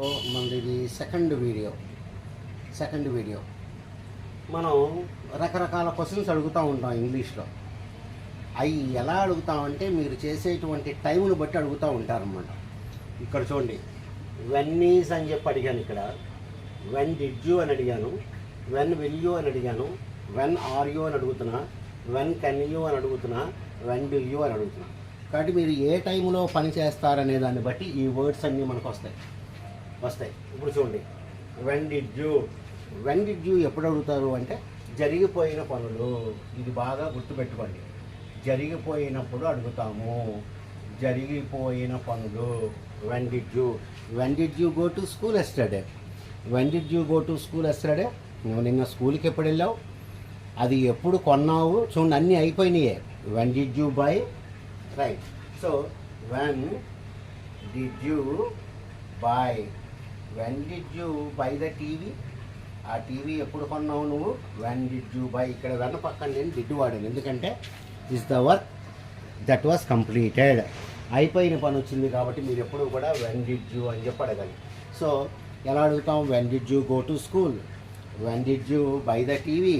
మనది ఇది second video second video మనం రకరకాల క్వశ్చన్స్ అడుగుతూ ఉంటాం ఇంగ్లీష్లో అవి ఎలా అడుగుతామంటే మీరు చేసేటువంటి టైంను బట్టి అడుగుతూ ఉంటారన్నమాట. ఇక్కడ చూడండి. వెన్ ఈజ్ అని చెప్పి అడిగాను ఇక్కడ. వెన్ డిడ్ యూ అని అడిగాను. వెన్ విల్ యూ అని అడిగాను. వెన్ ఆర్ యూ అని అడుగుతున్నా. వెన్ కెన్ యూ అని అడుగుతున్నా. వెన్ విల్ యూ అని అడుగుతున్నా. కాబట్టి మీరు ఏ టైంలో పని చేస్తారనే దాన్ని బట్టి ఈ వర్డ్స్ అన్నీ మనకు వస్తాయి వస్తాయి. ఇప్పుడు చూడండి. When did you when did you ఎప్పుడు అడుగుతారు అంటే జరిగిపోయిన పనులు ఇది బాగా గుర్తుపెట్టుకోండి. జరిగిపోయినప్పుడు అడుగుతాము. జరిగిపోయిన పనులు when did you when did you go to school yesterday when did you go to school yesterday నువ్వు నిన్న స్కూల్కి ఎప్పుడు వెళ్ళావు? అది ఎప్పుడు కొన్నావు? చూడండి అన్నీ అయిపోయినాయే. When did you buy right so when did you buy when did you buy the TV ఆ టీవీ ఎప్పుడు కొన్నావు నువ్వు? వెన్ డిడ్ యూ బై ఇక్కడ వెన్న పక్కన నేను డిడ్ వాడాను. ఎందుకంటే is the work that was completed అయిపోయిన పని వచ్చింది కాబట్టి మీరు ఎప్పుడు కూడా వెన్ డిడ్ యూ అని చెప్పి అడగాలి. సో ఎలా అడుగుతాం? When did you go to school when did you buy the TV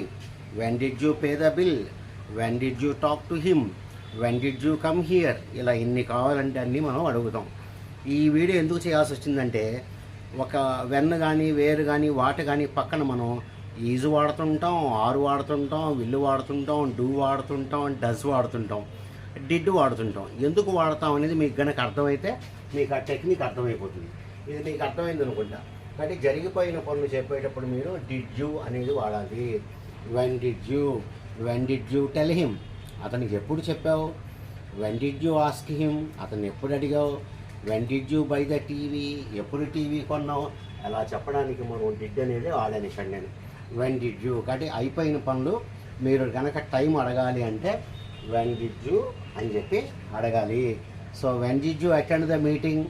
when did you pay the bill when did you talk to him when did you come here ఇలా ఎన్ని కావాలంటే అన్నీ మనం అడుగుతాం. ఈ వీడియో ఎందుకు చేయాల్సి వచ్చిందంటే ఒక వెన్న కానీ వేరు కానీ వాట కానీ పక్కన మనం ఈజు వాడుతుంటాం ఆరు వాడుతుంటాం విల్లు వాడుతుంటాం డూ వాడుతుంటాం డస్ వాడుతుంటాం డిడ్ వాడుతుంటాం. ఎందుకు వాడతాం అనేది మీకు కనుక అర్థమైతే మీకు ఆ టెక్నిక్ అర్థమైపోతుంది. ఇది మీకు అర్థమైంది అనుకుంటా. కాబట్టి జరిగిపోయిన పనులు చెప్పేటప్పుడు మీరు డిడ్ యూ అనేది వాడాలి. When did you when did you tell him. అతనికి ఎప్పుడు చెప్పావు? When did you ask him? అతను ఎప్పుడు అడిగావు? When did you buy the TV ఎప్పుడు టీవీ కొన్నావు? అలా చెప్పడానికి మనం డిడ్ అనేది వాడాను ఇక్కడ నేను వెన్ డిడ్ యూ కాబట్టి అయిపోయిన పనులు మీరు కనుక టైం అడగాలి అంటే వెన్ డిడ్ యూ అని చెప్పి అడగాలి. So when did you attend the meeting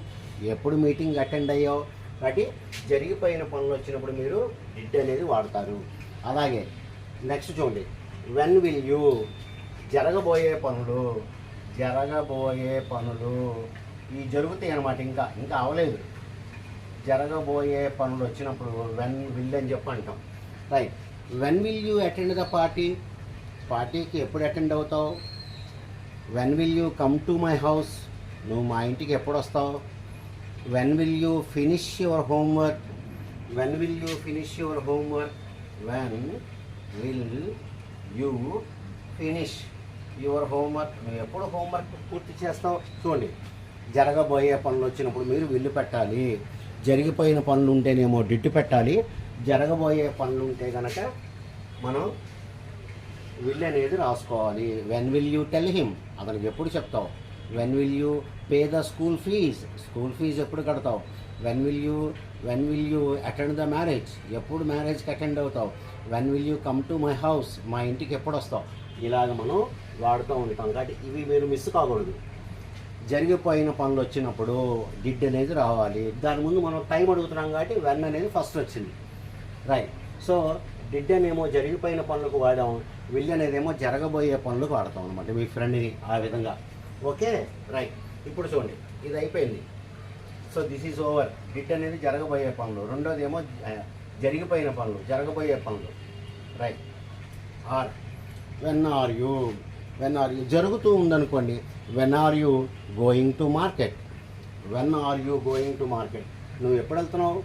ఎప్పుడు మీటింగ్ అటెండ్ అయ్యావు? కాబట్టి జరిగిపోయిన పనులు వచ్చినప్పుడు మీరు డిడ్ అనేది వాడతారు. అలాగే నెక్స్ట్ చూడండి. వెన్ విల్ యూ జరగబోయే పనులు. జరగబోయే పనులు. ఇవి జరుగుతాయి అన్నమాట ఇంకా ఇంకా అవలేదు. జరగబోయే పనులు వచ్చినప్పుడు వెన్ విల్ అని చెప్పి అంటాం. Right when will you attend the party పార్టీకి ఎప్పుడు అటెండ్ అవుతావు? When will you come to my house నువ్వు మా ఇంటికి ఎప్పుడు వస్తావు? When will you finish your homework when will you finish your homework when will you finish your homework నువ్వు ఎప్పుడు హోంవర్క్ పూర్తి చేస్తావు? చూడండి. జరగబోయే పనులు వచ్చినప్పుడు మీరు విల్లు పెట్టాలి. జరిగిపోయిన పనులు ఉంటేనేమో డిట్టు పెట్టాలి. జరగబోయే పనులు ఉంటే కనుక మనం విల్ అనేది రాసుకోవాలి. When will you tell him అతనికి ఎప్పుడు చెప్తావు? When will you pay the school fees school fees ఎప్పుడు కడతావు? When will you when will you attend the marriage ఎప్పుడు మ్యారేజ్కి అటెండ్ అవుతావు? When will you come to my house మా ఇంటికి ఎప్పుడు వస్తావు? ఇలాగ మనం వాడుతూ ఉంటాం. కాబట్టి ఇవి మీరు మిస్ కాకూడదు. జరిగిపోయిన పనులు వచ్చినప్పుడు డిడ్ అనేది రావాలి. దాని ముందు మనం టైం అడుగుతున్నాం కాబట్టి వెన్ అనేది ఫస్ట్ వచ్చింది. రైట్ సో డిడ్ అనేమో జరిగిపోయిన పనులకు వాడాం. విల్ అనేదేమో జరగబోయే పనులకు వాడతాం అనమాట మీ ఫ్రెండ్ని ఆ విధంగా. ఓకే రైట్ ఇప్పుడు చూడండి. ఇది అయిపోయింది. So this is over did అనేది జరగబోయే పనులు. రెండోది ఏమో జరిగిపోయిన పనులు జరగబోయే పనులు. Right are when are you when are you జరుగుతూ ఉందనుకోండి. When are you going to market when are you going to market నువ్వు ఎప్పుడు వెళ్తున్నావు?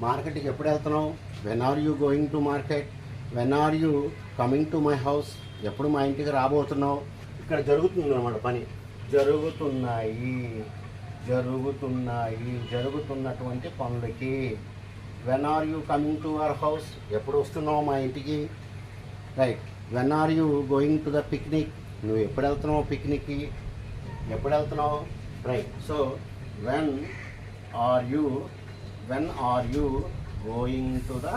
మార్కెట్కి ఎప్పుడు వెళ్తున్నావు? When are you going to market when are you coming to my house ఎప్పుడు మా ఇంటికి రాబోతున్నావు? ఇక్కడ జరుగుతుంది అన్నమాట పని. జరుగుతున్నాయి. జరుగుతున్నాయి. జరుగుతున్నటువంటి పనులకి. When are you coming to our house ఎప్పుడు వస్తున్నావు మా ఇంటికి? Right when are you going to the picnic నువ్వు ఎప్పుడు వెళ్తున్నావు పిక్నిక్కి ఎప్పుడు వెళ్తున్నావు right. So when are you when are you going to the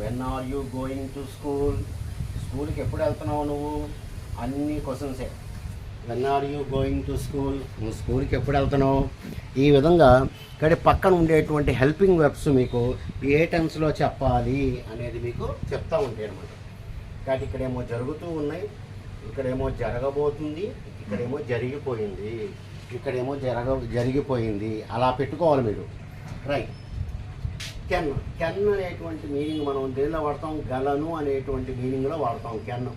when are you going to school స్కూల్కి ఎప్పుడు వెళ్తున్నావు నువ్వు? అన్ని క్వశ్చన్సే when are you going to school నువ్వు స్కూల్కి ఎప్పుడు వెళ్తున్నావు ఈ విధంగా ఇక్కడ పక్కన ఉండేటువంటి హెల్పింగ్ వెబ్స్ మీకు ఏ టెన్స్లో చెప్పాలి అనేది మీకు చెప్తూ ఉంటాయి అనమాట కాబట్టి ఇక్కడేమో జరుగుతూ ఉన్నాయి ఇక్కడేమో జరగబోతుంది ఇక్కడేమో జరిగిపోయింది. ఇక్కడేమో జరగ జరిగిపోయింది. అలా పెట్టుకోవాలి మీరు. రైట్ కెన్ కెన్ అనేటువంటి మీనింగ్ మనం దేనిలో వాడతాం? గలను అనేటువంటి మీనింగ్లో వాడతాం. కెన్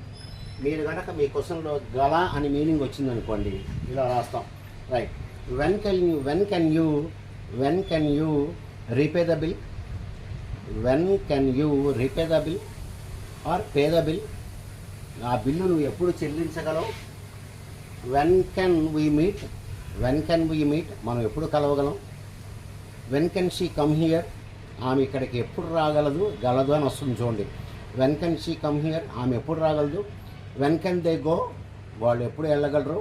మీరు కనుక మీ క్వశ్చన్లో గల అని మీనింగ్ వచ్చిందనుకోండి ఇలా రాస్తాం. Right when can you when can you when can you repay the bill when can you repay the bill or pay the bill ఆ బిల్లు నువ్వు ఎప్పుడు చెల్లించగలవు? When can we meet when can we meet మనం ఎప్పుడు కలవగలం? When can she come here ఆమె ఇక్కడికి ఎప్పుడు రాగలదు? గలదు అని వస్తుంది చూడండి. When can she come here ఆమె ఎప్పుడు రాగలదు? వెన్ కెన్ దే గో వాళ్ళు ఎప్పుడు వెళ్ళగలరు?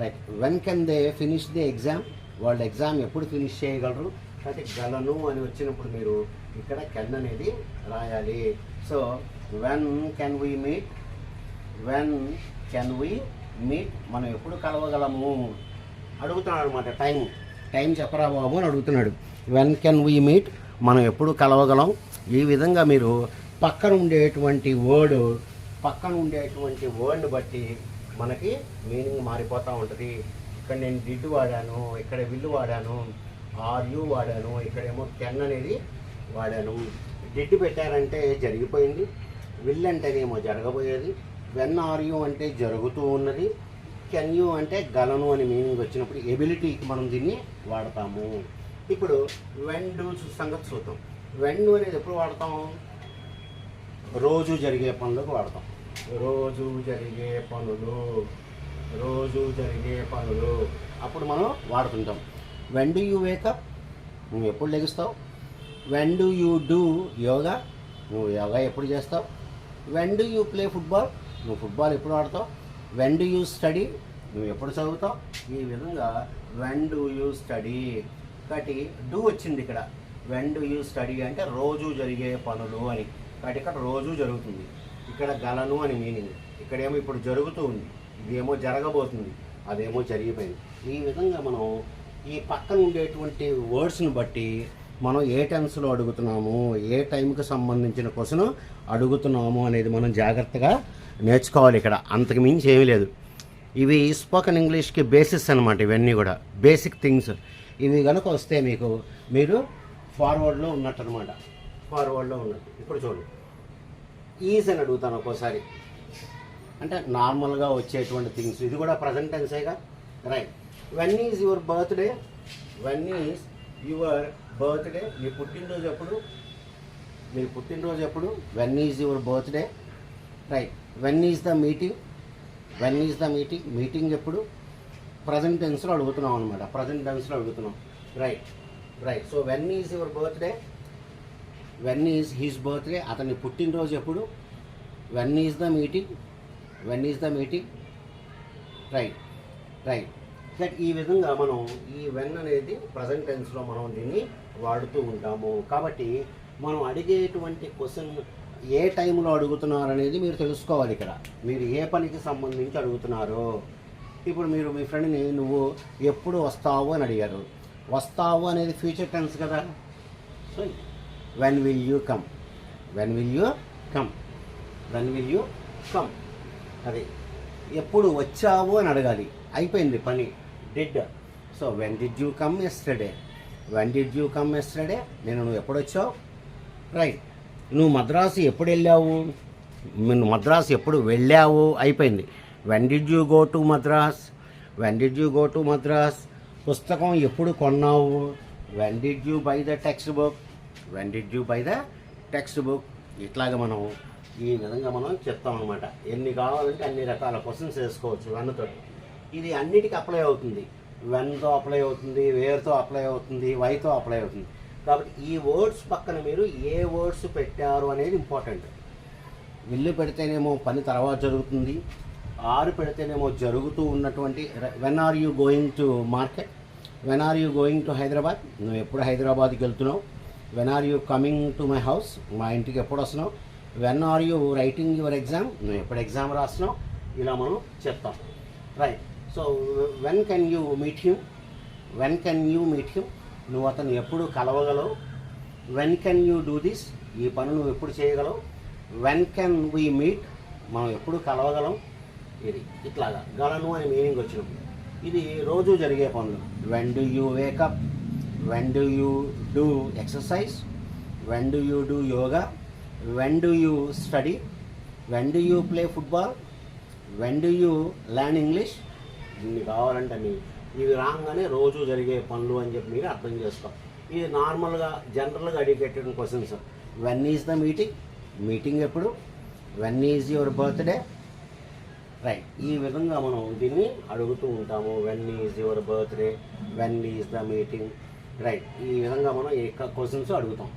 Right when can they finish the exam వాళ్ళు ఎగ్జామ్ ఎప్పుడు ఫినిష్ చేయగలరు? అంటే గలను అని వచ్చినప్పుడు మీరు ఇక్కడ కెన్ అనేది రాయాలి. So when can we meet when can we meet మనం ఎప్పుడు కలవగలము? అడుగుతున్నాడు అనమాట టైం. టైం చెప్పరా బాబు అని అడుగుతున్నాడు. వెన్ కెన్ వీ మీట్ మనం ఎప్పుడు కలవగలం? ఈ విధంగా మీరు పక్కన ఉండేటువంటి వర్డ్ పక్కన ఉండేటువంటి వర్డ్ని బట్టి మనకి మీనింగ్ మారిపోతూ ఉంటుంది. ఇక్కడ నేను డిడ్ వాడాను ఇక్కడ విల్లు వాడాను ఆర్ యూ వాడాను ఇక్కడేమో కెన్ అనేది వాడాను. డిడ్ పెట్టారంటే జరిగిపోయింది. విల్ అంటేనేమో జరగబోయేది. వెన్ ఆర్ యూ అంటే జరుగుతూ ఉన్నది కెన్ యూ అంటే గలను అని మీనింగ్ వచ్చినప్పుడు ఎబిలిటీకి మనం దీన్ని వాడతాము. ఇప్పుడు వెన్ డూ సంగతి చూద్దాం. వెన్ అనేది ఎప్పుడు వాడతాం రోజు జరిగే పనులకు వాడతాం. రోజు జరిగే పనులు రోజు జరిగే పనులు. అప్పుడు మనం వాడుతుంటాం. When do you wake up నువ్వు ఎప్పుడు లెగుస్తావు? When do you do yoga? నువ్వు యోగా ఎప్పుడు చేస్తావు? When do you play football నువ్వు ఫుట్బాల్ ఎప్పుడు ఆడతావు? వెన్ డూ యూ స్టడీ నువ్వు ఎప్పుడు చదువుతావు? ఈ విధంగా వెన్ డూ యూ స్టడీ కాబట్టి డూ వచ్చింది ఇక్కడ. వెన్ డూ యూ స్టడీ అంటే రోజు జరిగే పనులు అని. కాబట్టి ఇక్కడ రోజు జరుగుతుంది. ఇక్కడ గలను అని మీనింగ్ ఇక్కడేమో ఇప్పుడు జరుగుతూ ఉంది. ఇదేమో జరగబోతుంది. అదేమో జరిగిపోయింది. ఈ విధంగా మనం ఈ పక్కన ఉండేటువంటి వర్డ్స్ని బట్టి మనం ఏ టెన్స్లో అడుగుతున్నాము ఏ టైంకి సంబంధించిన క్వశ్చన్ అడుగుతున్నాము అనేది మనం జాగ్రత్తగా నేర్చుకోవాలి ఇక్కడ. అంతకు మించి ఏమీ లేదు. ఇవి స్పోకెన్ ఇంగ్లీష్కి బేసిస్ అనమాట ఇవన్నీ కూడా. Basic things. ఇవి కనుక వస్తే మీకు మీరు ఫార్వర్డ్లో ఉన్నట్టు అనమాట ఫార్వర్డ్లో ఉన్నట్టు. ఇప్పుడు చూడండి. ఈజ్ అని అడుగుతాను ఒక్కోసారి. అంటే నార్మల్గా వచ్చేటువంటి థింగ్స్. ఇది కూడా present టెన్సేగా? Right. When is your birthday when is your birthday మీ పుట్టినరోజు ఎప్పుడు? మీ పుట్టినరోజు ఎప్పుడు? When is your birthday right when is the meeting when is the meeting meeting ఎప్పుడు? ప్రజెంట్ టెన్స్లో అడుగుతున్నాం అనమాట ప్రజెంట్ టెన్స్లో అడుగుతున్నాం. Right right so when is your birthday when is his birthday అతని పుట్టినరోజు ఎప్పుడు? When is the meeting when is the meeting right right that ఈ విధంగా మనం ఈ వెన్ అనేది ప్రజెంట్ టెన్స్లో మనం దీన్ని వాడుతూ ఉంటాము. కాబట్టి మనం అడిగేటువంటి క్వశ్చన్ ఏ టైంలో అడుగుతున్నారు అనేది మీరు తెలుసుకోవాలి ఇక్కడ. మీరు ఏ పనికి సంబంధించి అడుగుతున్నారు. ఇప్పుడు మీరు మీ ఫ్రెండ్ని నువ్వు ఎప్పుడు వస్తావు అని అడిగారు. వస్తావు అనేది ఫ్యూచర్ టెన్స్ కదా. So when will you come when will you come when will you come అది ఎప్పుడు వచ్చావు అని అడగాలి. అయిపోయింది పని. Did so when did you come yesterday when did you come yesterday నేను నువ్వు ఎప్పుడు వచ్చావు? రైట్ నువ్వు మద్రాసు ఎప్పుడు వెళ్ళావు? నువ్వు మద్రాసు ఎప్పుడు వెళ్ళావు? అయిపోయింది. When did you go to Madras when did you go to Madras పుస్తకం ఎప్పుడు కొన్నావు? When did you buy the text book when did you buy the text book ఇట్లాగ మనం ఈ విధంగా మనం చెప్తాం అనమాట ఎన్ని కావాలంటే అన్ని రకాల క్వశ్చన్స్ వేసుకోవచ్చు వెన్తో ఇది అన్నిటికీ అప్లై అవుతుంది. వెన్తో అప్లై అవుతుంది వేర్తో అప్లై అవుతుంది వైతో అప్లై అవుతుంది. కాబట్టి ఈ వర్డ్స్ పక్కన మీరు ఏ వర్డ్స్ పెట్టారు అనేది ఇంపార్టెంట్ విల్లు పెడితేనేమో పని తర్వాత జరుగుతుంది ఆరు పెడితేనేమో జరుగుతూ ఉన్నటువంటి when are you going to market when are you going to Hyderabad నువ్వు ఎప్పుడు హైదరాబాద్కి వెళ్తున్నావు? When are you coming to my house మా ఇంటికి ఎప్పుడు వస్తున్నావు? When are you writing your exam నువ్వు ఎప్పుడు ఎగ్జామ్ రాస్తున్నావు? ఇలా మనం చెప్తాం. Right so when can you meet him when can you meet him నువ్వు అతను ఎప్పుడు కలవగలవు? When can you do this ఈ పని నువ్వు ఎప్పుడు చేయగలవు? వెన్ కెన్ వీ మీట్ మనం ఎప్పుడు కలవగలం? ఇది ఇట్లాగా గలను అని మీనింగ్ వచ్చినప్పుడు. ఇది రోజు జరిగే పనులు. When do you wake up when do you do exercise when do you do yoga when do you study when do you play football when do you learn English ఇన్ని కావాలంటే మీ ఇవి రాగానే రోజు జరిగే పనులు అని చెప్పి మీరు అర్థం చేసుకో. ఇది నార్మల్గా జనరల్గా అడిగేటటువంటి questions. When is the meeting meeting ఎప్పుడు? When is your birthday right ఈ విధంగా మనం దీన్ని అడుగుతూ ఉంటాము. When is your birthday when is the meeting right ఈ విధంగా మనం ఏ క్వశ్చన్స్ అడుగుతాం.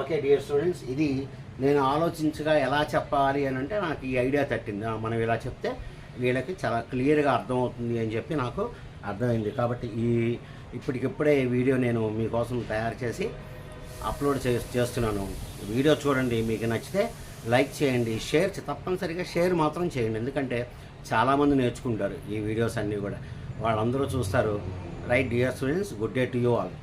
ఓకే డియర్ స్టూడెంట్స్ ఇది నేను ఆలోచించగా ఎలా చెప్పాలి అని అంటే నాకు ఈ ఐడియా తట్టింది. మనం ఇలా చెప్తే వీళ్ళకి చాలా క్లియర్గా అర్థమవుతుంది అని చెప్పి నాకు అర్థమైంది. కాబట్టి ఈ ఇప్పటికిప్పుడే ఈ వీడియో నేను మీకోసం తయారు చేసి అప్లోడ్ చే చేస్తున్నాను. వీడియో చూడండి మీకు నచ్చితే లైక్ చేయండి షేర్ తప్పనిసరిగా షేర్ మాత్రం చేయండి. ఎందుకంటే చాలామంది నేర్చుకుంటారు ఈ వీడియోస్ అన్నీ కూడా. వాళ్ళందరూ చూస్తారు right dear students good day to you all.